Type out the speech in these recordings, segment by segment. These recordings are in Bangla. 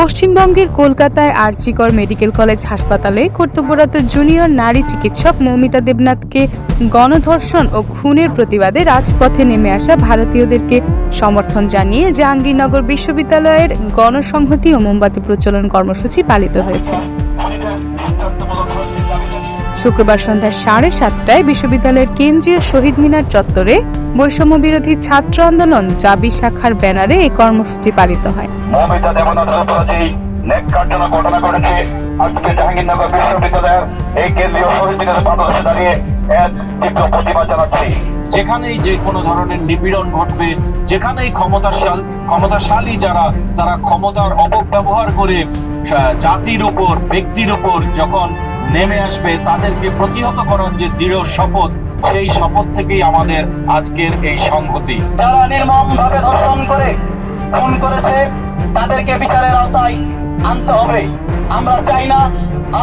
পশ্চিমবঙ্গের কলকাতায় আরজিকর মেডিকেল কলেজ হাসপাতালে কর্তব্যরত জুনিয়র নারী চিকিৎসক মৌমিতা দেবনাথকে গণধর্ষণ ও খুনের প্রতিবাদে রাজপথে নেমে আসা ভারতীয়দেরকে সমর্থন জানিয়ে জাহাঙ্গীরনগর বিশ্ববিদ্যালয়ের গণসংহতি ও মোমবাতি প্রচলন কর্মসূচি পালিত হয়েছে। শুক্রবার সন্ধ্যা সাড়ে সাতটায় বিশ্ববিদ্যালয়ের কেন্দ্রীয় শহীদ মিনার চত্বরে বৈষম্য বিরোধী ছাত্র আন্দোলন জাবি শাখার ব্যানারে এই কর্মসূচি পালিত হয়। মমিতা দেবনাথ রূপরাজি নেককারজনক ঘটনা ঘটেছে। আজকে জাহাঙ্গীরনগর বিশ্ববিদ্যালয়ের এই কেন্দ্রীয় শহীদ মিনারের পাদদেশে দাঁড়িয়ে এক তীব্র প্রতিবাদ জানাচ্ছি। যেখানেই যে কোনো ধরনের নিপীড়ন ঘটবে যেখানেই ক্ষমতাশাল ক্ষমতাশালী যারা তারা ক্ষমতার অপব্যবহার করে আহ, জাতির উপর ব্যক্তির উপর যখন নেমে আসবে, তাদেরকে প্রতিহত করার যে দৃঢ় শপথ, সেই শপথ থেকেই আমাদের আজকের এই সংহতি। যারা নির্মম ভাবে ধর্ষণ করে, খুন করেছে, তাদেরকে বিচারের আওতায় আনতে হবে। আমরা চাই না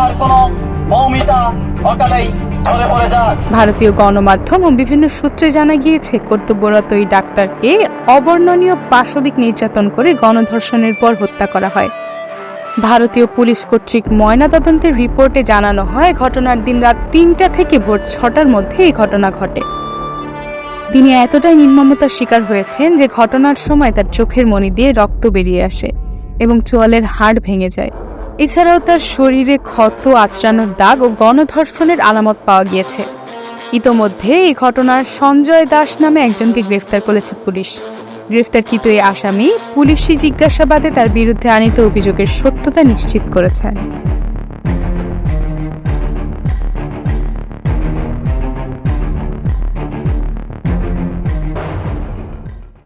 আর কোনো মৌমিতা অকালেই ভারতীয় গণমাধ্যম ও বিভিন্ন সূত্রে জানা গিয়েছে, কর্তব্যরত এই ডাক্তারকে অবর্ণনীয় পাশবিক নির্যাতন করে গণধর্ষণের পর হত্যা করা হয়। ভারতীয় পুলিশ কর্তৃক ময়নাতদন্তের রিপোর্টে জানানো হয়, ঘটনার দিন রাত তিনটা থেকে ভোর ছটার মধ্যে এই ঘটনা ঘটে। তিনি এতটাই নির্মমতার শিকার হয়েছেন যে ঘটনার সময় তার চোখের মণি দিয়ে রক্ত বেরিয়ে আসে এবং চোয়ালের হাড় ভেঙে যায়। এছাড়াও তার শরীরে ক্ষত, আচড়ানোর দাগ ও গণধর্ষণের আলামত পাওয়া গিয়েছে। ইতোমধ্যে এই ঘটনার সঞ্জয় দাস নামে একজনকে গ্রেফতার করেছে পুলিশ। গ্রেফতারকৃত এই আসামি পুলিশি জিজ্ঞাসাবাদে তার বিরুদ্ধে আনিত অভিযোগের সত্যতা নিশ্চিত করেছেন।